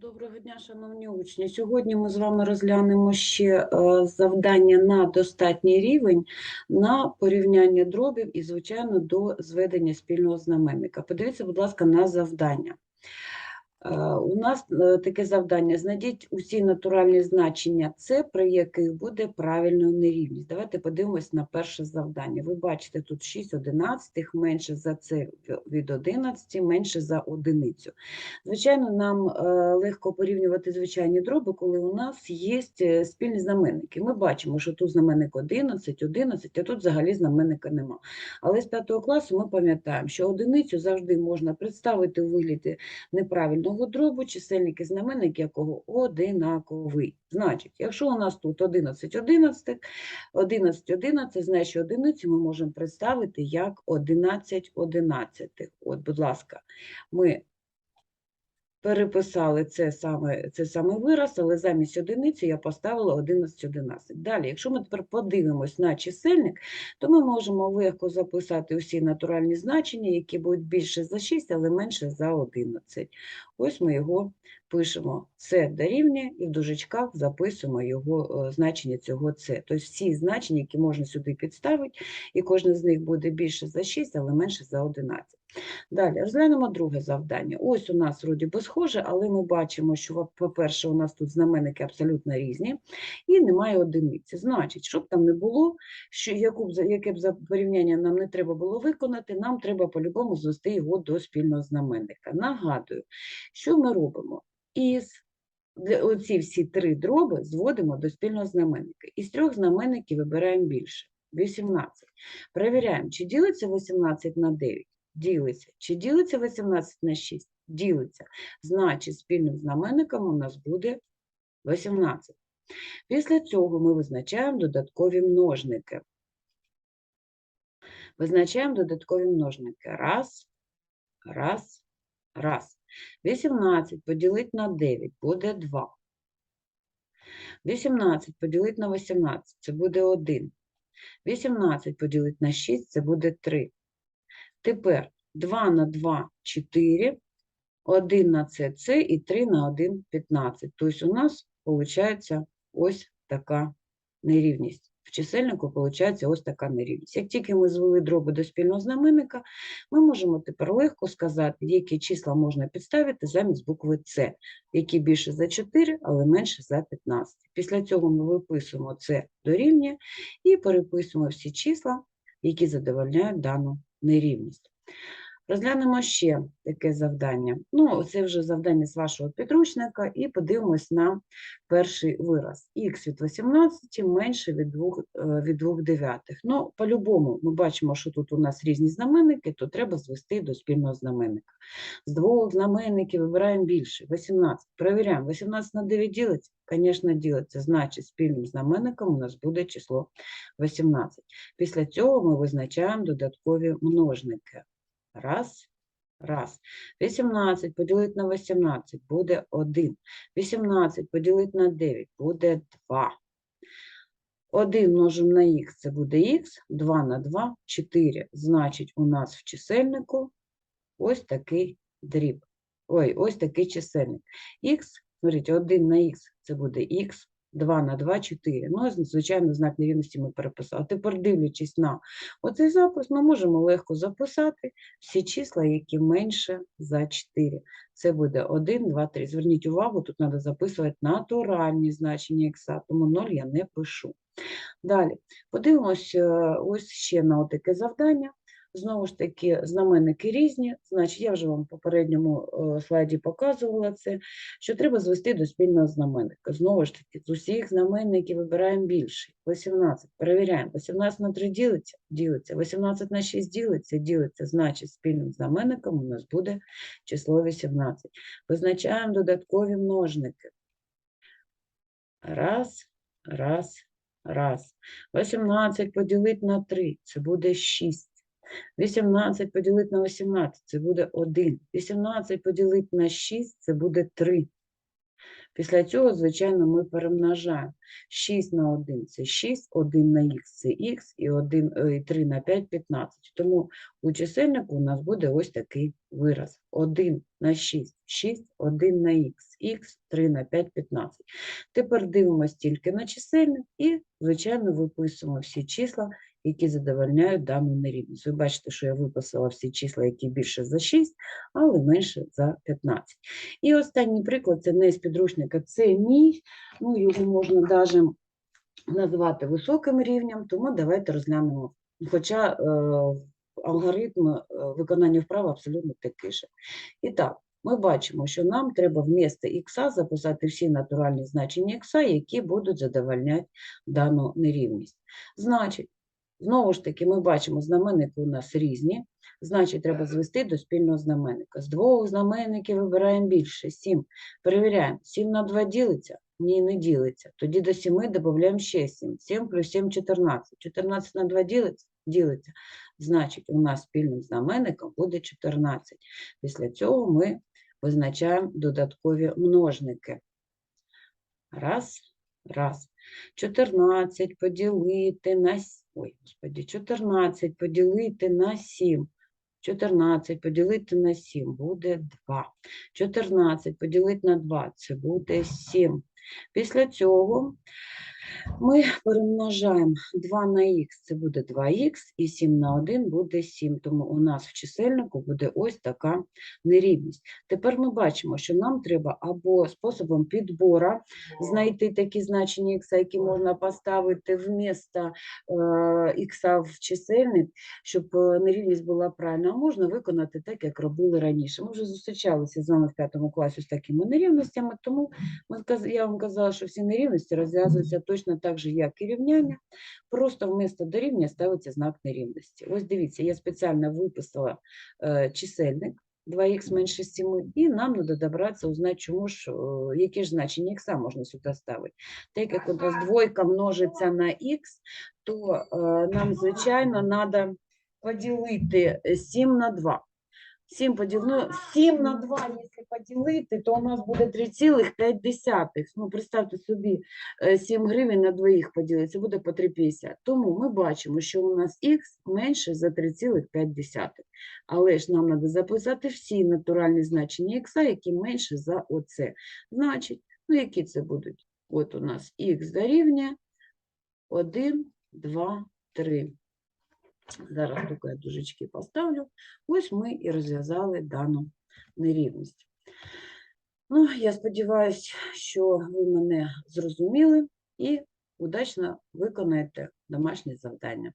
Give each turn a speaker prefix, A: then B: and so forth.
A: Доброго дня, шановні учні. Сьогодні ми з вами розглянемо ще е, завдання на достатній рівень на порівняння дробів і, звичайно, до зведення спільного знаменника. Подивіться, будь ласка, на завдання. Е, У нас е, таке завдання: знайдіть усі натуральні значення С, при яких буде правильною нерівність. Давайте подивимось на перше завдання. Ви бачите, тут 6 одинадцятих, менше за С від 11, менше за одиницю. Звичайно, нам е, легко порівнювати звичайні дроби, коли у нас є спільні знаменники. Ми бачимо, що тут знаменник 11, 11, а тут взагалі знаменника нема. Але з 5 класу ми пам'ятаємо, що одиницю завжди можна представити у вигляді неправильного дробу, чисельник і знаменник якого одинаковий. Значить, якщо у нас тут 11 11, 11 11, значить одиницю ми можемо представити як 11 одинадцятих. От, будь ласка, ми переписали це саме, це саме вираз, але замість одиниці я поставила 11 11. Далі, якщо ми тепер подивимось на чисельник, то ми можемо легко записати усі натуральні значення, які будуть більше за 6, але менше за 11. Ось ми його пишемо. Це дорівнює, і в дужечках записуємо його е, значення цього це. Тобто всі значення, які можна сюди підставити, і кожне з них буде більше за 6, але менше за 11. Далі розглянемо друге завдання. Ось у нас вроді би схоже, але ми бачимо, що, по-перше, у нас тут знаменники абсолютно різні і немає одиниці. Значить, щоб там не було, що яку б, яке б за порівняння нам не треба було виконати, нам треба по-любому звести його до спільного знаменника. Нагадую, що ми робимо? Із оці всі три дроби зводимо до спільного знаменника. Із трьох знаменників вибираємо більше. 18. Перевіряємо, чи ділиться 18 на 9? Ділиться. Чи ділиться 18 на 6? Ділиться. Значить, спільним знаменником у нас буде 18. Після цього ми визначаємо додаткові множники. Визначаємо додаткові множники. Раз, раз, раз. 18 поділити на 9 буде 2. 18 поділити на 18 це буде 1. 18 поділити на 6 це буде 3. Тепер 2 на 2 – 4, 1 на це – це і 3 на 1 – 15. Тобто у нас виходить ось така нерівність. В чисельнику виходить ось така нерівність. Як тільки ми звели дроби до спільного знаменника, ми можемо тепер легко сказати, які числа можна підставити замість букви С, які більше за 4, але менше за 15. Після цього ми виписуємо це дорівнює і переписуємо всі числа, які задовольняють дану нерівність. Розглянемо ще таке завдання. Ну, це вже завдання з вашого підручника, і подивимось на перший вираз. Х від 18 менше від 2, від 2 дев'ятих. Ну, по-любому, ми бачимо, що тут у нас різні знаменники, то треба звести до спільного знаменника. З двох знаменників вибираємо більше, 18. Перевіряємо, 18 на 9 ділиться? Звісно, ділиться. Значить, спільним знаменником у нас буде число 18. Після цього ми визначаємо додаткові множники. Раз, раз. 18 поділити на 18 буде 1. 18 поділити на 9 буде 2. 1 множимо на х, це буде х, 2 на 2 – 4. Значить, у нас в чисельнику ось такий дріб. Ой, ось такий чисельник. Х, смотрите, 1 на х – це буде х, 2 на 2 – 4. Ну, і, звичайно, знак нерівності ми переписали. Тепер, дивлячись на оцей запис, ми можемо легко записати всі числа, які менше за 4. Це буде 1, 2, 3. Зверніть увагу, тут треба записувати натуральні значення х, тому 0 я не пишу. Далі, подивимось е, ось ще на таке завдання. Знову ж таки, знаменники різні, значить, я вже вам в попередньому е, слайді показувала це, що треба звести до спільного знаменника. Знову ж таки, з усіх знаменників вибираємо більший. 18. Перевіряємо. 18 на 3 ділиться? Ділиться. 18 на 6 ділиться? Ділиться. Значить, спільним знаменником у нас буде число 18. Визначаємо додаткові множники. Раз, раз, раз. 18 поділити на 3 – це буде 6. 18 поділити на 18 – це буде 1. 18 поділити на 6 – це буде 3. Після цього, звичайно, ми перемножаємо. 6 на 1 – це 6, 1 на х – це х, і 1, е, і 3 на 5 – 15. Тому у чисельнику у нас буде ось такий вираз. 1 на 6 – 6, 1 на х х, 3 на 5, 15. Тепер дивимося тільки на чисельник і, звичайно, виписуємо всі числа, які задовольняють дану нерівність. Ви бачите, що я виписала всі числа, які більше за 6, але менше за 15. І останній приклад це не з підручника, це мій, ну його можна навіть назвати високим рівнем, тому давайте розглянемо. Хоча е, алгоритм е, виконання вправи абсолютно такий же. І так, ми бачимо, що нам треба вмісто х записати всі натуральні значення х, які будуть задовольняти дану нерівність. Значить, знову ж таки, ми бачимо, знаменники у нас різні, значить, треба звести до спільного знаменника. З двох знаменників вибираємо більше, 7. Перевіряємо, 7 на 2 ділиться? Ні, не ділиться. Тоді до 7 додаємо ще 7. 7 плюс 7 – 14. 14 на 2 ділиться? Ділиться. Значить, у нас спільним знаменником буде 14. Після цього ми визначаємо додаткові множники. Раз, раз. 14 поділити на... с- Ой, господи, 14 поділити на 7. 14 поділити на 7 буде 2. 14 поділити на 2 це буде 7. Після цього ми перемножаємо 2 на х, це буде 2х, і 7 на 1 буде 7. Тому у нас в чисельнику буде ось така нерівність. Тепер ми бачимо, що нам треба або способом підбора знайти такі значення х, які можна поставити вмісто х в чисельник, щоб е, нерівність була правильна, а можна виконати так, як робили раніше. Ми вже зустрічалися з вами в п'ятому класі з такими нерівностями, тому я вам казала, що всі нерівності розв'язуються точно так же, як і рівняння, просто вмісто дорівняння ставиться знак нерівності. Ось дивіться, я спеціально виписала е, чисельник 2х менше 7, і нам треба добратися, узнати, чому ж, е, яке ж значення х можна сюди ставити. Так як у нас двойка множиться на х, то е, нам, звичайно, треба поділити 7 на 2. 7 поділено, 7 на 2, якщо поділити, то у нас буде 3,5. Ну, представте собі, е, 7 гривень на двоїх поділити, це буде по 3,50. Тому ми бачимо, що у нас х менше за 3,5. Але ж нам треба записати всі натуральні значення х, які менше за оце. Значить, ну які це будуть? От у нас х дорівнює 1, 2, 3. Зараз тільки я дужечки поставлю. Ось ми і розв'язали дану нерівність. Ну, я сподіваюся, що ви мене зрозуміли і удачно виконаєте домашнє завдання.